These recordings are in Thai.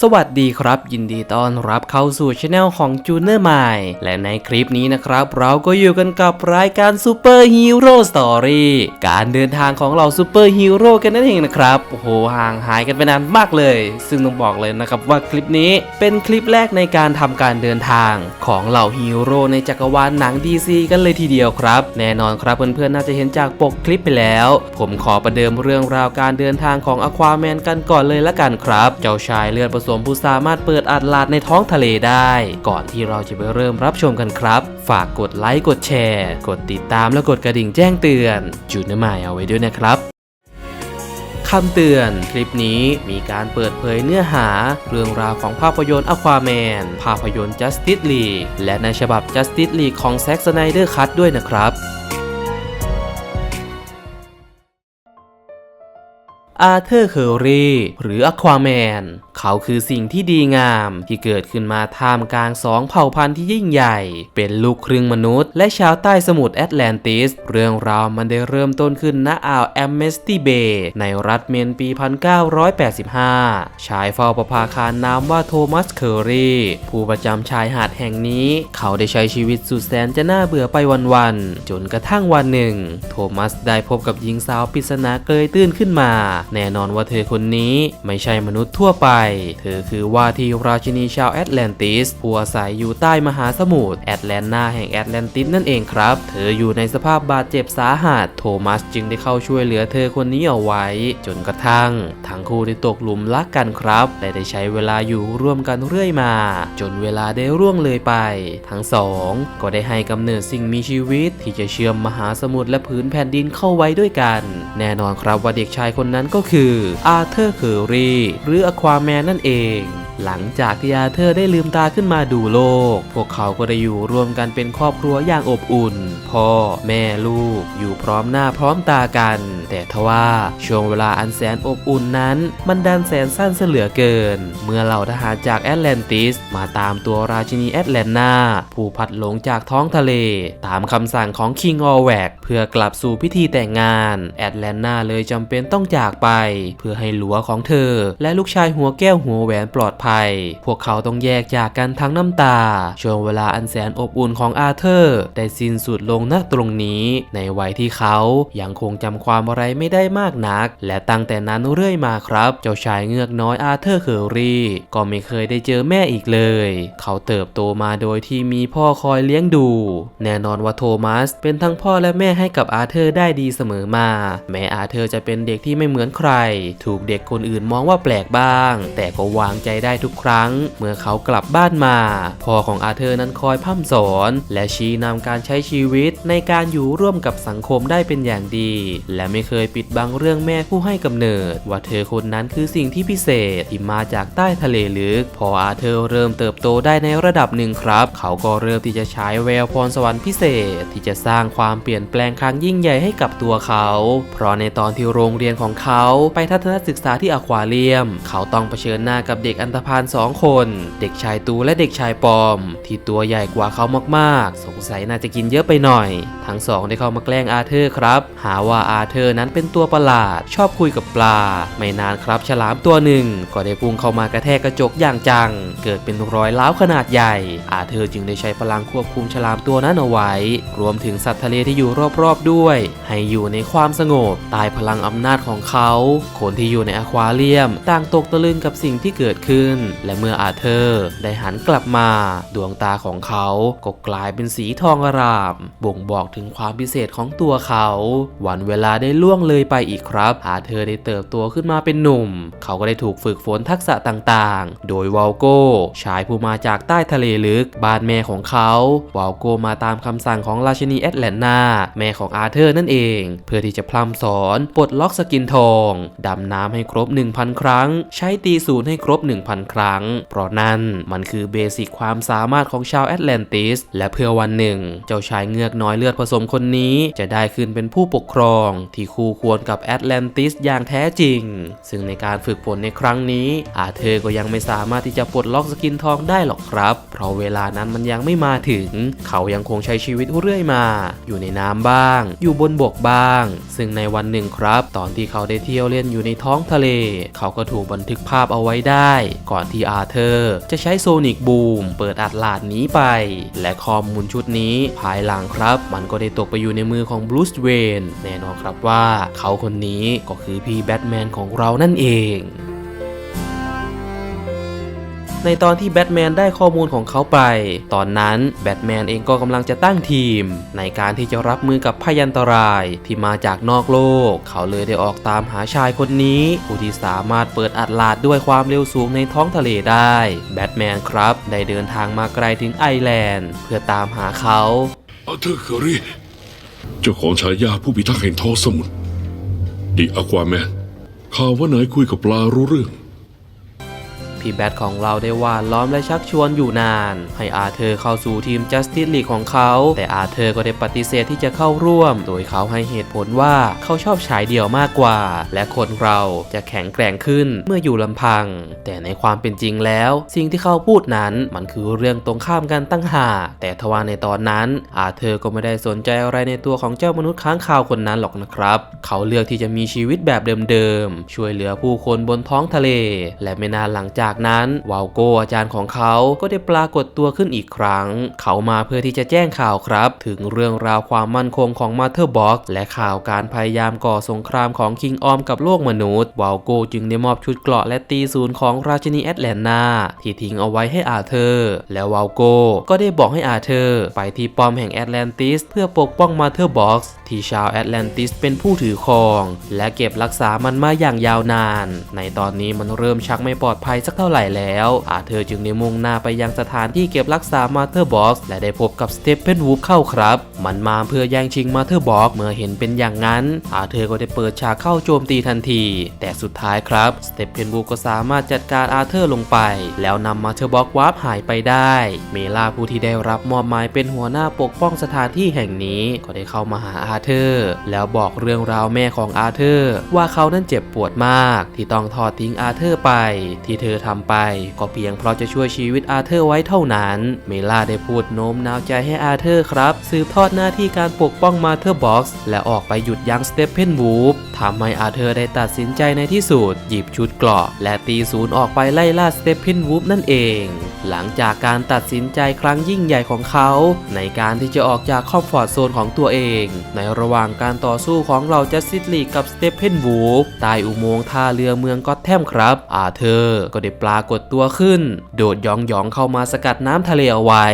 สวัสดีครับ ยินดีต้อนรับเข้าสู่ช anel ของจูเนอร์ใหม่และในคลิปนี้นะครับ เราก็อยู่กันกับรายการซูเปอร์ฮีโร่สตอรี่การเดินทางของเราซูเปอร์ฮีโร่กันนั่นเองนะครับ โอ้โหห่างหายกันไปนานมากเลย ซึ่งต้องบอกเลยนะครับว่าคลิปนี้เป็นคลิปแรกในการทำการเดินทางของเหล่าฮีโร่ในจักรวาลหนัง DC กันเลยทีเดียวครับ แน่นอนครับเพื่อนๆน่าจะเห็นจากปกคลิปไปแล้ว ผมขอประเดิมเรื่องราวการเดินทางของอควาแมนกันก่อนเลยละกันครับ เจ้าชายเลือดสมผู้สามารถเปิดอัดลาดในท้องทะเลได้ ก่อนที่เราจะไปเริ่มรับชมกันครับ ฝากกดไลค์กดแชร์ กดติดตามและกดกระดิ่งแจ้งเตือน จุดหมายเอาไว้ด้วยนะครับคำเตือน คลิปนี้มีการเปิดเผยเนื้อหา เรื่องราวของภาพยนตร์ Aquaman ภาพยนตร์ Justice League และในฉบับ Justice League ของ Zack Snyder Cut ด้วยนะครับ อาเธอร์เคอรีหรืออควาแมน เขาคือสิ่งที่ดีงามที่เกิดขึ้นมาท่ามกลางสองเผ่าพันธุ์ที่ยิ่งใหญ่ เป็นลูกครึ่งมนุษย์ และชาวใต้สมุทรแอตแลนติส เรื่องราวมันได้เริ่มต้นขึ้นณอ่าวแอมเมสตี้เบย์ในรัฐเมนปี 1985 ชายเฝ้าประภาคารนามว่าโทมัสเคอรีผู้ประจำชายหาดแห่งนี้ เขาได้ใช้ชีวิตสุดแสนจะน่าเบื่อไปวันๆจนกระทั่งวันหนึ่ง โทมัสได้พบกับหญิงสาวปริศนาเกยตื้นขึ้นมาแน่นอนว่าเธอคนนี้ไม่ใช่มนุษย์ทั่วไป เธอคือว่าที่ราชินีชาวแอตแลนติสผู้อาศัยอยู่ใต้มหาสมุทรแอตแลนนาแห่งแอตแลนติสนั่นเองครับ เธออยู่ในสภาพบาดเจ็บสาหัส โทมัสจึงได้เข้าช่วยเหลือเธอคนนี้เอาไว้ จนกระทั่งทั้งคู่ได้ตกหลุมรักกันครับและได้ใช้เวลาอยู่ร่วมกันเรื่อยมา จนเวลาได้ร่วงเลยไป ทั้งสองก็ได้ให้กำเนิดสิ่งมีชีวิตที่จะเชื่อมมหาสมุทรและพื้นแผ่นดินเข้าไว้ด้วยกัน แน่นอนครับว่าเด็กชายคนนั้นก็็คืออาเธอร์เคอรีหรืออควาแมนนั่นเอง หลังจากที่อาเธอร์ได้ลืมตาขึ้นมาดูโลก พวกเขาก็ได้อยู่รวมกันเป็นครอบครัวอย่างอบอุ่น พ่อแม่ลูกอยู่พร้อมหน้าพร้อมตากัน แต่ทว่าช่วงเวลาอันแสนอบอุ่นนั้น มันดันแสนสั้นเสเหลือเกิน เมื่อเหล่าทหารจากแอตแลนติส มาตามตัวราชินีแอตแลนนาผู้พัดหลงจากท้องทะเล ตามคำสั่งของคิงออแวกเพื่อกลับสู่พิธีแต่งงาน แอตแลนนาเลยจำเป็นต้องจากไป เพื่อให้หลัวของเธอ และลูกชายหัวแก้วหัวแหวนปลอดภัยพวกเขาต้องแยกจากกันทั้งน้ำตา ช่วงเวลาอันแสนอบอุ่นของอาเธอร์ได้สิ้นสุดลงณตรงนี้ ในวัยที่เขายังคงจำความอะไรไม่ได้มากนัก และตั้งแต่นั้นเรื่อยมาครับ เจ้าชายเงือกน้อยอาเธอร์เคอรี่ก็ไม่เคยได้เจอแม่อีกเลย เขาเติบโตมาโดยที่มีพ่อคอยเลี้ยงดู แน่นอนว่าโทมัส เป็นทั้งพ่อและแม่ให้กับอาเธอร์ได้ดีเสมอมา แม้อาเธอร์จะเป็นเด็กที่ไม่เหมือนใคร ถูกเด็กคนอื่นมองว่าแปลกบ้าง แต่ก็วางใจได้ทุกครั้ง เมื่อเขากลับบ้านมาพ่อของอาเธอร์นั้นคอยพ่ำสอน และชี้นำการใช้ชีวิตในการอยู่ร่วมกับสังคมได้เป็นอย่างดี และไม่เคยปิดบังเรื่องแม่ผู้ให้กำเนิด ว่าเธอคนนั้นคือสิ่งที่พิเศษที่มาจากใต้ทะเลลึก พออาเธอร์เริ่มเติบโตได้ในระดับหนึ่งครับ เขาก็เริ่มที่จะใช้แววพรสวรรค์พิเศษ ที่จะสร้างความเปลี่ยนแปลงครั้งยิ่งใหญ่ให้กับตัวเขา เพราะในตอนที่โรงเรียนของเขาไปทัศนศึกษาที่อควาเรียม เขาต้องเผชิญหน้ากับเด็กอันธพาลสองคน เด็กชายตูและเด็กชายปอม ที่ตัวใหญ่กว่าเขามากๆ สงสัยน่าจะกินเยอะไปหน่อย ทั้งสองได้เข้ามาแกล้งอาเธอร์ครับ หาว่าอาเธอร์นั้นเป็นตัวประหลาด ชอบคุยกับปลา ไม่นานครับฉลามตัวหนึ่ง ก็ได้พุ่งเข้ามากระแทกกระจกอย่างจัง เกิดเป็นรอยร้าวขนาดใหญ่ อาเธอร์จึงได้ใช้พลังควบคุมฉลามตัวนั้นเอาไว้ รวมถึงสัตว์ทะเลที่อยู่รอบๆด้วย ให้อยู่ในความสงบใต้พลังอำนาจของเขา คนที่อยู่ในอควาเรียมต่างตกตะลึงกับสิ่งที่เกิดขึ้นและเมื่ออาเธอร์ได้หันกลับมา ดวงตาของเขาก็กลายเป็นสีทองอาราม บ่งบอกถึงความพิเศษของตัวเขา วันเวลาได้ล่วงเลยไปอีกครับ อาเธอร์ได้เติบโตขึ้นมาเป็นหนุ่ม เขาก็ได้ถูกฝึกฝนทักษะต่างๆ โดยวอลโก้ชายผู้มาจากใต้ทะเลลึก บ้านแม่ของเขาวอลโก้มาตามคำสั่งของราชินีแอตแลนนาแม่ของอาเธอร์นั่นเอง เพื่อที่จะพร่ำสอนปลดล็อกสกินทอง ดำน้ำให้ครบ 1,000 ครั้ง ใช้ตีศูนย์ให้ครบ 1,000ครั้ง เพราะนั่นมันคือเบสิกความสามารถของชาวแอตแลนติส และเพื่อวันหนึ่ง เจ้าชายเงือกน้อยเลือดผสมคนนี้ จะได้ขึ้นเป็นผู้ปกครองที่คู่ควรกับแอตแลนติสอย่างแท้จริง ซึ่งในการฝึกฝนในครั้งนี้อาเธอร์ก็ยังไม่สามารถที่จะปลดล็อกสกินทองได้หรอกครับ เพราะเวลานั้นมันยังไม่มาถึง เขายังคงใช้ชีวิตเรื่อยมา อยู่ในน้ำบ้าง อยู่บนบกบ้าง ซึ่งในวันหนึ่งครับ ตอนที่เขาได้เที่ยวเล่นอยู่ในท้องทะเล เขาก็ถูกบันทึกภาพเอาไว้ได้ก่อนที่อาเธอร์จะใช้โซนิกบูมเปิดอัดลาดนี้ไป และข้อมูลชุดนี้ภายหลังครับ มันก็ได้ตกไปอยู่ในมือของบรูซเวนแน่นอนครับว่าเขาคนนี้ก็คือพี่แบทแมนของเรานั่นเอง ในตอนที่แบทแมนได้ข้อมูลของเขาไป ตอนนั้นแบทแมนเองก็กำลังจะตั้งทีม ในการที่จะรับมือกับพยันตรายที่มาจากนอกโลก เขาเลยได้ออกตามหาชายคนนี้ ผู้ที่สามารถเปิดอัดลาดด้วยความเร็วสูงในท้องทะเลได้ แบทแมนครับ ได้เดินทางมาไกลถึงไอแลนด์ เพื่อตามหาเขาอาเธอร์เคอรีเจ้าของฉายาผู้พิทักษ์แห่งท้องสมุทรดิอควาแมนข่าวว่านายคุยกับปลารู้เรื่อง พี่แบทของเราได้วาดล้อมและชักชวนอยู่นาน ให้อาเธอร์เข้าสู่ทีม Justice League ของเขา แต่อาเธอร์ก็ได้ปฏิเสธที่จะเข้าร่วม โดยเขาให้เหตุผลว่าเขาชอบฉายเดี่ยวมากกว่า และคนเราจะแข็งแกร่งขึ้นเมื่ออยู่ลำพัง แต่ในความเป็นจริงแล้ว สิ่งที่เขาพูดนั้นมันคือเรื่องตรงข้ามกันตั้งหากแต่ทว่าในตอนนั้น อาเธอร์ก็ไม่ได้สนใจอะไรในตัวของเจ้ามนุษย์ค้างคาวคนนั้นหรอกนะครับ เขาเลือกที่จะมีชีวิตแบบเดิมๆช่วยเหลือผู้คนบนท้องทะเล และไม่นานหลังจากนั้นวาลโกอาจารย์ของเขาก็ได้ปรากฏตัวขึ้นอีกครั้ง เขามาเพื่อที่จะแจ้งข่าวครับ ถึงเรื่องราวความมั่นคงของมาเธอร์บ็อกและข่าวการพยายามก่อสงครามของคิงออมกับโลกมนุษย์วาลโกจึงได้มอบชุดเกราะและตีศูนย์ของราชินีแอตแลนนาที่ทิ้งเอาไว้ให้อาเธอร์ และวาลโกก็ได้บอกให้อาเธอร์ไปที่ป้อมแห่งแอตแลนติสเพื่อปกป้องมาเธอร์บ็อกที่ชาวแอตแลนติสเป็นผู้ถือครอง และเก็บรักษามันมาอย่างยาวนาน ในตอนนี้มันเริ่มชักไม่ปลอดภัยสักเท่าไหร่แล้ว อาเธอร์จึงได้มุ่งหน้าไปยังสถานที่เก็บรักษามาเธอร์บ็อกและได้พบกับสเตปเพนวูฟเข้าครับ มันมาเพื่อแย่งชิงมาเธอร์บ็อกเมื่อเห็นเป็นอย่างนั้น อาเธอร์ก็ได้เปิดฉากเข้าโจมตีทันที แต่สุดท้ายครับสเตปเพนวูฟก็สามารถจัดการอาเธอร์ลงไป แล้วนำมาเธอร์บ็อกวาร์ปหายไปได้ เมลาผู้ที่ได้รับมอบหมายเป็นหัวหน้าปกป้องสถานที่แห่งนี้ก็ได้เข้ามาหาอาเธอร์ แล้วบอกเรื่องราวแม่ของอาเธอร์ ว่าเขานั้นเจ็บปวดมาก ที่ต้องทอดทิ้งอาเธอร์ไป ที่เธอททำไป ก็เพียงเพราะจะช่วยชีวิตอาเธอร์ไว้เท่านั้น เมล่าได้พูดโน้มน้าวใจให้อาเธอร์ครับ สืบทอดหน้าที่การปกป้องมาเธอร์บ็อกซ์และออกไปหยุดยั้งสเตปเพนวูฟทำให้อาเธอร์ได้ตัดสินใจในที่สุด หยิบชุดเกราะและตีศูนย์ออกไปไล่ล่าสเตปเพนวูฟนั่นเอง หลังจากการตัดสินใจครั้งยิ่งใหญ่ของเขา ในการที่จะออกจากคอมฟอร์ทโซนของตัวเอง ในระหว่างการต่อสู้ของเราจัสติสลีกับสเตปเพนวูฟใต้อุโมงค์ท่าเรือเมืองก็อตแทมครับ อาเธอร์ก็ได้ปรากฏตัวขึ้น โดดยองยองๆเข้ามาสกัดน้ำทะเลเอาไว้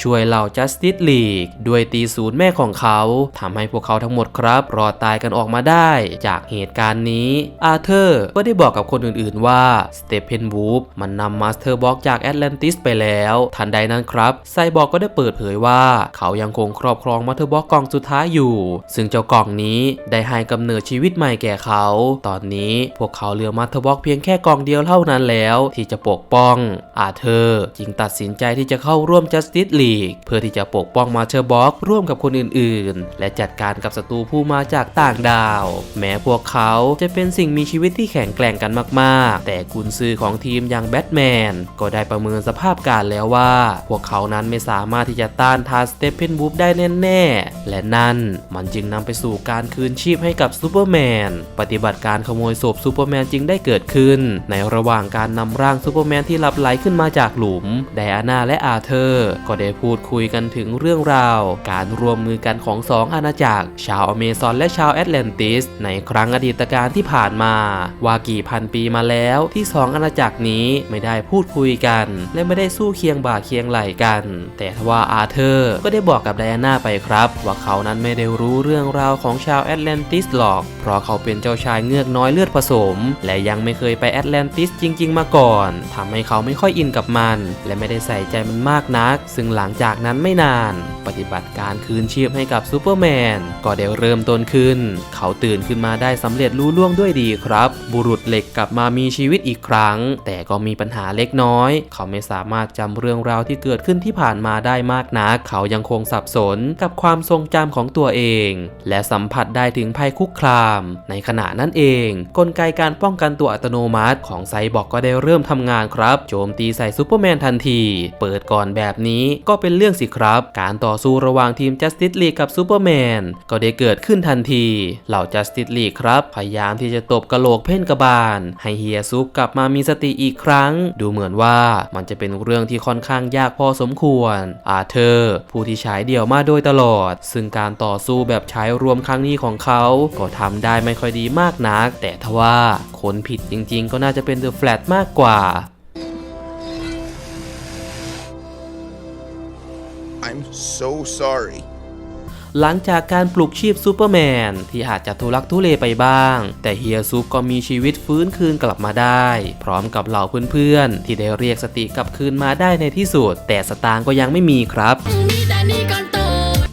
ช่วยเหล่าจัสติสลีกด้วยตีศูนย์แม่ของเขาทำให้พวกเขาทั้งหมดครับ รอดตายกันออกมาได้ จากเหตุการณ์นี้อาเธอร์ก็ได้บอกกับคนอื่นๆว่าสเตปเพนวูฟมันนำมาสเตอร์บ็อกจากแอตแลนติสไปแล้ว ทันใดนั้นครับไซบอร์กก็ได้เปิดเผยว่าเขายังคงครอบครองมาสเตอร์บ็อกกล่องสุดท้ายอยู่ ซึ่งเจ้ากล่องนี้ได้ให้กำเนิดชีวิตใหม่แก่เขา ตอนนี้พวกเขาเหลือมาสเตอร์บ็อกเพียงแค่กล่องเดียวเท่านั้นแล้วที่จะปกป้อง อาเธอร์จึงตัดสินใจที่จะเข้าร่วม Justice League เพื่อที่จะปกป้องมาเธอร์บ็อกร่วมกับคนอื่นๆ และจัดการกับศัตรูผู้มาจากต่างดาว แม้พวกเขาจะเป็นสิ่งมีชีวิตที่แข็งแกร่งกันมากๆ แต่กุนซือของทีมอย่างแบทแมนก็ได้ประเมินสภาพการแล้วว่า พวกเขานั้นไม่สามารถที่จะต้านทานสเตปเพนบูฟได้แน่ๆ และนั่นมันจึงนำไปสู่การคืนชีพให้กับซูเปอร์แมนปฏิบัติการขโมยศพซูเปอร์แมนจึงได้เกิดขึ้น ในระหว่างการนำร่างซูเปอร์แมนที่หลับไหลขึ้นมาจากหลุม ไดอาน่าและอาเธอร์ ก็ได้พูดคุยกันถึงเรื่องราว การรวมมือกันของสองอาณาจักร ชาวอเมซอนและชาวแอตแลนติส ในครั้งอดีตการที่ผ่านมา ว่ากี่พันปีมาแล้วที่สองอาณาจักรนี้ไม่ได้พูดคุยกัน และไม่ได้สู้เคียงบ่าเคียงไหลกัน แต่ทว่าอาเธอร์ก็ได้บอกกับไดอาน่าไปครับ ว่าเขานั้นไม่ได้รู้เรื่องราวของชาวแอตแลนติสหรอก เพราะเขาเป็นเจ้าชายเงือกน้อยเลือดผสม และยังไม่เคยไปแอตแลนติสจริง ๆ มาก่อนทำให้เขาไม่ค่อยอินกับมัน และไม่ได้ใส่ใจมันมากนัก ซึ่งหลังจากนั้นไม่นานปฏิบัติการคืนชีพให้กับซูเปอร์แมนก็ได้เริ่มต้นขึ้น เขาตื่นขึ้นมาได้สำเร็จรู้ล่วงด้วยดีครับ บุรุษเหล็กกลับมามีชีวิตอีกครั้ง แต่ก็มีปัญหาเล็กน้อย เขาไม่สามารถจำเรื่องราวที่เกิดขึ้นที่ผ่านมาได้มากนัก เขายังคงสับสนกับความทรงจำของตัวเอง และสัมผัสได้ถึงภัยคุกคาม ในขณะนั้นเอง กลไกการป้องกันตัวอัตโนมัติ ของไซบอร์กก็ได้เริ่มมทำงานครับ โจมตีใส่ซูเปอร์แมนทันที เปิดก่อนแบบนี้ก็เป็นเรื่องสิครับ การต่อ่อสู้ระหว่างทีม Justice League กับซูเปอร์แมนก็ได้เกิดขึ้นทันที เหล่า Justice League ครับพยายามที่จะตบกระโหลกเพ่นกระบาล ให้เฮียซุปกลับมามีสติอีกครั้ง ดูเหมือนว่ามันจะเป็นเรื่องที่ค่อนข้างยากพอสมควร อาเธอร์ ผู้ที่ฉายเดี่ยวมาโดยตลอด ซึ่งการต่อสู้แบบใช้รวมครั้งนี้ของเขา ก็ทำได้ไม่ค่อยดีมากนัก แต่ทว่าคนผิดจริงๆ ก็น่าจะเป็นเดอะแฟลตมากกว่า so sorry. หลังจากการปลุกชีพซูเปอร์แมนที่อาจจะทุลักทุเลไปบ้าง แต่เฮียซุปก็มีชีวิตฟื้นคืนกลับมาได้ พร้อมกับเหล่าเพื่อนๆ ที่ได้เรียกสติกลับคืนมาได้ในที่สุด แต่สตางก็ยังไม่มีครับ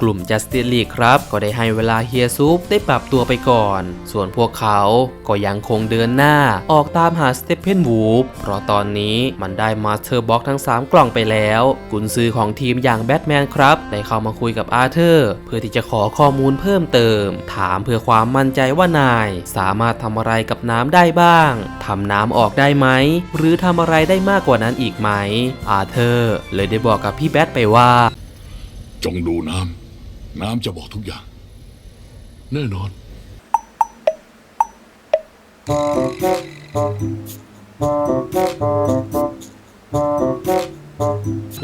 กลุ่ม Justice League ครับ ก็ได้ให้เวลาเฮียซุปได้ปรับตัวไปก่อน ส่วนพวกเขาก็ยังคงเดินหน้าออกตามหาสเตปเพนวูฟเพราะตอนนี้มันได้มาสเตอร์บ็อกทั้ง 3 กล่องไปแล้ว กุนซือของทีมอย่างแบทแมนครับ ได้เข้ามาคุยกับอาร์เธอร์ เพื่อที่จะขอข้อมูลเพิ่มเติม ถามเพื่อความมั่นใจว่านาย สามารถทำอะไรกับน้ำได้บ้าง ทำน้ำออกได้ไหม หรือทำอะไรได้มากกว่านั้นอีกไหม อาร์เธอร์ เลยได้บอกกับพี่แบทไปว่า จงดูน้ำ น้ำจะบอกทุกอย่าง แน่นอน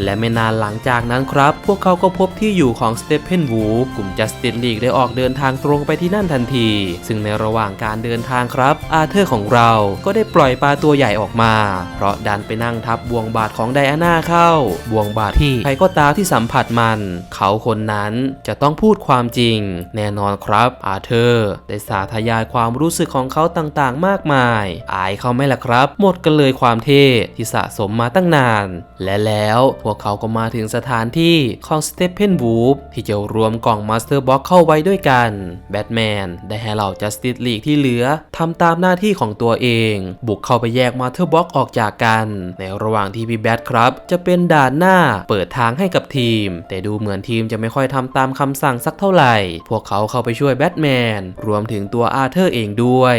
และไม่นานหลังจากนั้นครับ พวกเขาก็พบที่อยู่ของสเตเพนวูฟกลุ่มจัสตินลีกได้ออกเดินทางตรงไปที่นั่นทันที ซึ่งในระหว่างการเดินทางครับ อาเธอร์ของเราก็ได้ปล่อยปลาตัวใหญ่ออกมา เพราะดันไปนั่งทับบวงบาทของไดอาน่าเข้าบวงบาทที่ใครก็ตามที่สัมผัสมัน เขาคนนั้นจะต้องพูดความจริง แน่นอนครับ อาเธอร์ได้สาธยายความรู้สึกของเขาต่างๆ มากมาย อายเขาไหม่ล่ะครับ หมดกันเลยความเท่ที่สะสมมาตั้งนาน และแล้ว พวกเขาก็มาถึงสถานที่ของสเต p เพนวูฟที่จะรวมกล่องมาสเตอร์บ็อกเข้าไว้ด้วยกัน แบทแมนได้ให้เหล่าจัสติสลีกที่เหลือทำตามหน้าที่ของตัวเอง บุกเข้าไปแยกมาสเตอร์บ็อกออกจากกัน ในระหว่างที่พี่แบทครับ จะเป็นด่านหน้าเปิดทางให้กับทีม แต่ดูเหมือนทีมจะไม่ค่อยทำตามคำสั่งสักเท่าไหร่ พวกเขาเข้าไปช่วยแบทแมน รวมถึงตัวอาเธอร์เองด้วย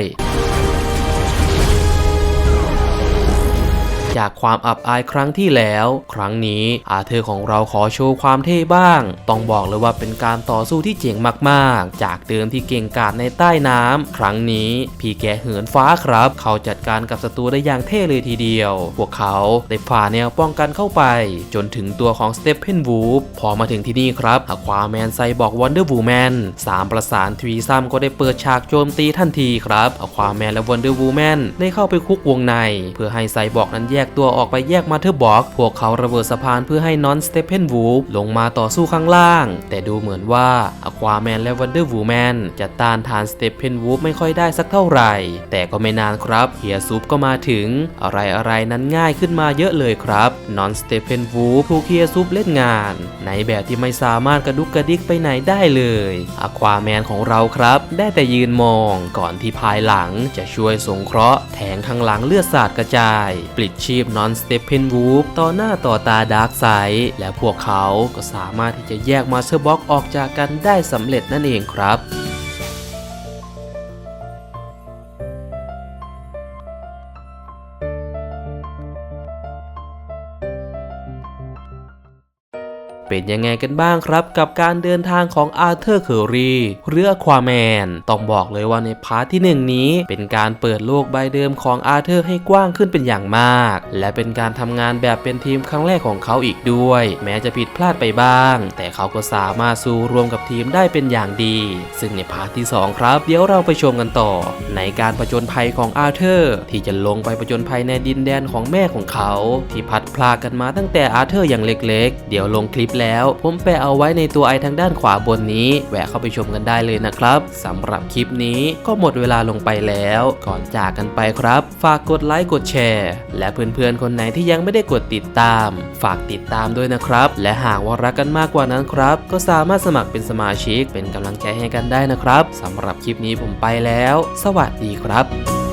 จากความอับอายครั้งที่แล้ว ครั้งนี้อาเธอร์ของเราขอโชว์ความเท่บ้าง ต้องบอกเลยว่าเป็นการต่อสู้ที่เจ๋งมากๆ จากเดิมที่เก่งกาจในใต้น้ำครั้งนี้พี่แกเหินฟ้าครับ เขาจัดการกับศัตรูได้อย่างเท่เลยทีเดียว พวกเขาได้ฝ่าแนวป้องกันเข้าไป จนถึงตัวของสเตปเพนวูฟพอมาถึงที่นี่ครับอควาแมนไซบอกวันเดอร์วูแมนสามประสานทวีซัมก็ได้เปิดฉากโจมตีทันทีครับอควาแมนและวันเดอร์วูแมนได้เข้าไปคุกวงใน เพื่อให้ไซบอกนั้นแยกกตัวออกไปแยกมาเธอบอก พวกเขาระเบิดสะพานเพื่อให้นอนสเตเพนวูฟลงมาต่อสู้ข้างล่าง แต่ดูเหมือนว่าอควาแมนและวันเดอร์วูแมนจะต้านทานสเตเพนวูฟไม่ค่อยได้สักเท่าไหร่ แต่ก็ไม่นานครับเฮียซุปก็มาถึง อะไรอะไรนั้นง่ายขึ้นมาเยอะเลยครับนอนสเตเพนวูฟถูกเฮียซุปเล่นงาน ในแบบที่ไม่สามารถกระดุกกระดิกไปไหนได้เลยอควาแมนของเราครับ ได้แต่ยืนมองก่อนที่ภายหลังจะช่วยสงเคราะห์แทงข้างหลังเลือดสาดกระจาย ปลิดชีีพนอนสเตปเพนวูฟต่อหน้าต่อตาดาร์กไซด์และพวกเขาก็สามารถที่จะแยกมาสเตอร์บ็อกออกจากกันได้สำเร็จนั่นเองครับ เป็นยังไงกันบ้างครับ กับการเดินทางของอาร์เธอร์เคอรีเรือควาแมน ต้องบอกเลยว่าในพาร์ทที่หนึ่งนี้ เป็นการเปิดโลกใบเดิมของอาร์เธอร์ให้กว้างขึ้นเป็นอย่างมาก และเป็นการทำงานแบบเป็นทีมครั้งแรกของเขาอีกด้วย แม้จะผิดพลาดไปบ้าง แต่เขาก็สามารถสู้รวมกับทีมได้เป็นอย่างดี ซึ่งในพาร์ทที่สองครับ เดี๋ยวเราไปชมกันต่อ ในการผจญภัยของอาร์เธอร์ ที่จะลงไปผจญภัยในดินแดนของแม่ของเขา ที่พัดพลากันมาตั้งแต่อาร์เธอร์อย่างเล็ก ๆ เดี๋ยวลงคลิปแล้วแล้ว ผมแปะเอาไว้ในตัวไอทางด้านขวาบนนี้ แวะเข้าไปชมกันได้เลยนะครับสำหรับคลิปนี้ก็หมดเวลาลงไปแล้ว ก่อนจากกันไปครับ ฝากกดไลค์กดแชร์ และเพื่อนๆคนไหนที่ยังไม่ได้กดติดตาม ฝากติดตามด้วยนะครับ และหากว่ารักกันมากกว่านั้นครับ ก็สามารถสมัครเป็นสมาชิกเป็นกำลังใจให้กันได้นะครับสำหรับคลิปนี้ผมไปแล้ว สวัสดีครับ